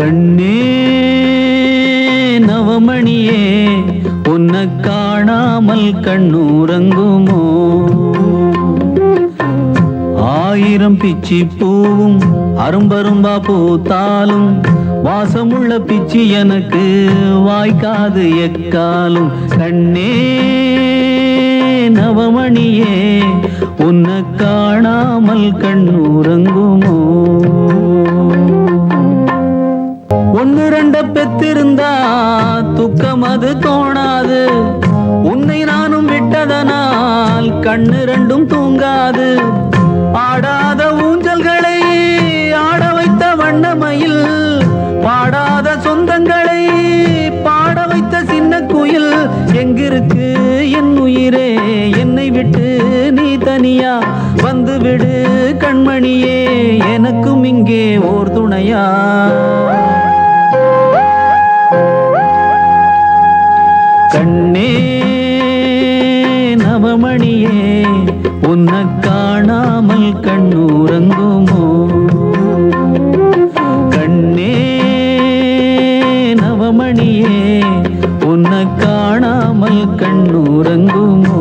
கண்ணே நவமணியே உன்னை காணாமல் கண்ணூரங்குமோ? ஆயிரம் பிச்சி பூவும் அரும்பரும்பா பூத்தாலும் வாசமுள்ள பிச்சி எனக்கு வாய்க்காது எக்காலும். கண்ணே நவமணியே உன்னை காணாமல் கண்ணூரங்குமோ? ஒன்னு ரெண்ட பெத்திருந்தா துக்கம் அது தோணாது. உன்னை நானும் விட்டதனால் கண்ணு ரெண்டும் தூங்காது. ஆடாத ஊஞ்சல்களை ஆட வைத்த வண்ணமயில் பாடாத சொந்தங்களை பாட வைத்த சின்ன குயில் எங்கிருக்கு என் உயிரே? என்னை விட்டு நீ தனியா? வந்துவிடு கண்மணியே எனக்கும் இங்கே ஓர் துணையா? கண்ணே நவமணியே உன்னை காணாமல் கண்ணூரங்குமோ கண்ணே நவமணியே உன்னை காணாமல் கண்ணூரங்குமோ